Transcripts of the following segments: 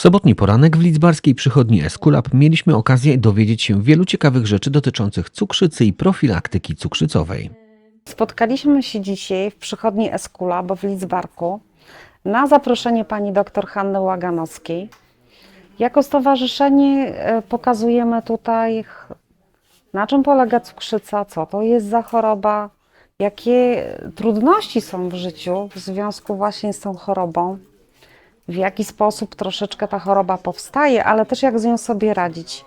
W sobotni poranek w lidzbarskiej przychodni Eskulap mieliśmy okazję dowiedzieć się wielu ciekawych rzeczy dotyczących cukrzycy i profilaktyki cukrzycowej. Spotkaliśmy się dzisiaj w przychodni Eskula, bo w Lidzbarku, na zaproszenie pani dr Hanny Łaganowskiej. Jako stowarzyszenie e, pokazujemy tutaj, na czym polega cukrzyca, co to jest za choroba, jakie trudności są w życiu w związku właśnie z tą chorobą, w jaki sposób troszeczkę ta choroba powstaje, ale też jak z nią sobie radzić.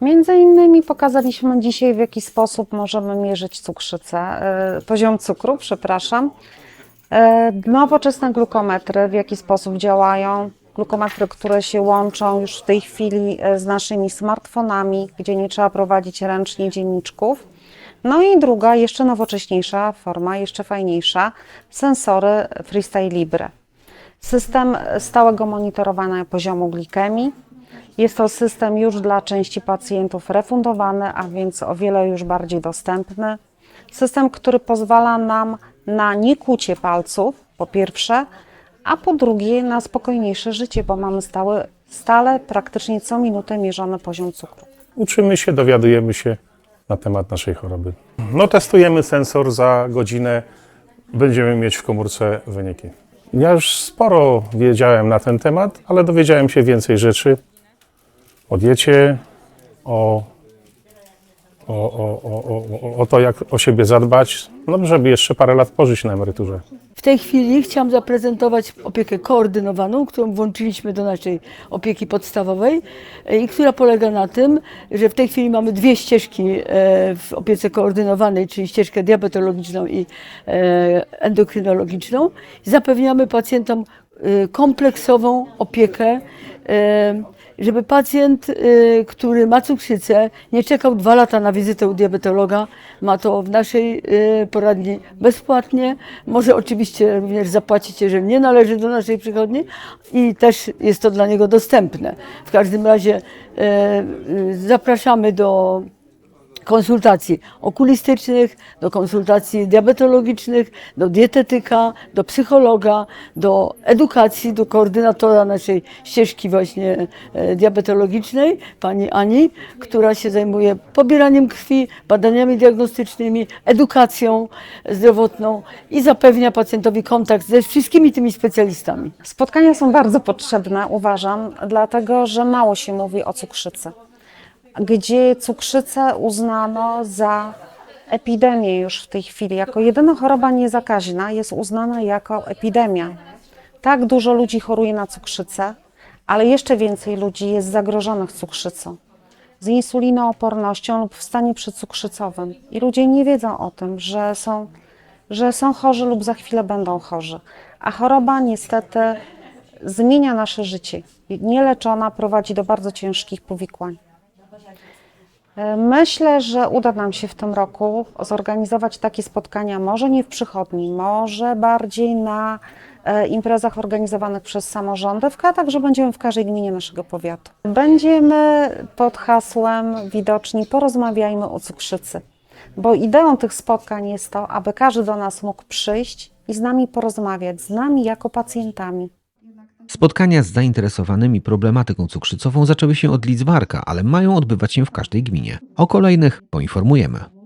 Między innymi pokazaliśmy dzisiaj, w jaki sposób możemy mierzyć cukrzycę, e, poziom cukru, przepraszam. E, Nowoczesne glukometry, w jaki sposób działają. Glukometry, które się łączą już w tej chwili e, z naszymi smartfonami, gdzie nie trzeba prowadzić ręcznie dzienniczków. No i druga, jeszcze nowocześniejsza forma, jeszcze fajniejsza, sensory Freestyle Libre. System stałego monitorowania poziomu glikemii. Jest to system już dla części pacjentów refundowany, a więc o wiele już bardziej dostępny. System, który pozwala nam na niekucie palców, po pierwsze, a po drugie na spokojniejsze życie, bo mamy stałe, stale, praktycznie co minutę mierzony poziom cukru. Uczymy się, dowiadujemy się na temat naszej choroby. No, testujemy sensor za godzinę, będziemy mieć w komórce wyniki. Ja już sporo wiedziałem na ten temat, ale dowiedziałem się więcej rzeczy. O diecie, o, o, o, o, o, o to, jak o siebie zadbać, no, żeby jeszcze parę lat pożyć na emeryturze. W tej chwili chciałam zaprezentować opiekę koordynowaną, którą włączyliśmy do naszej opieki podstawowej i która polega na tym, że w tej chwili mamy dwie ścieżki e, w opiece koordynowanej, czyli ścieżkę diabetologiczną i e, endokrynologiczną. Zapewniamy pacjentom e, kompleksową opiekę, żeby pacjent, y, który ma cukrzycę, nie czekał dwa lata na wizytę u diabetologa. Ma to w naszej y, poradni bezpłatnie. Może oczywiście również zapłacić, jeżeli nie należy do naszej przychodni i też jest to dla niego dostępne. W każdym razie y, y, zapraszamy do konsultacji okulistycznych, do konsultacji diabetologicznych, do dietetyka, do psychologa, do edukacji, do koordynatora naszej ścieżki właśnie e, diabetologicznej, pani Ani, która się zajmuje pobieraniem krwi, badaniami diagnostycznymi, edukacją zdrowotną i zapewnia pacjentowi kontakt ze wszystkimi tymi specjalistami. Spotkania są bardzo potrzebne, uważam, dlatego że mało się mówi o cukrzycy. Gdzie cukrzycę uznano za epidemię już w tej chwili, jako jedyna choroba niezakaźna jest uznana jako epidemia. Tak dużo ludzi choruje na cukrzycę, ale jeszcze więcej ludzi jest zagrożonych cukrzycą, z insulinoopornością lub w stanie przedcukrzycowym. I ludzie nie wiedzą o tym, że są, że są chorzy lub za chwilę będą chorzy. A choroba niestety zmienia nasze życie. Nieleczona prowadzi do bardzo ciężkich powikłań. E, Myślę, że uda nam się w tym roku zorganizować takie spotkania, może nie w przychodni, może bardziej na e, imprezach organizowanych przez samorządy, a także będziemy w każdej gminie naszego powiatu. Będziemy pod hasłem widoczni Porozmawiajmy o cukrzycy, bo ideą tych spotkań jest to, aby każdy do nas mógł przyjść i z nami porozmawiać, z nami jako pacjentami. Spotkania z zainteresowanymi problematyką cukrzycową zaczęły się od Lidzbarka, ale mają odbywać się w każdej gminie. O kolejnych poinformujemy.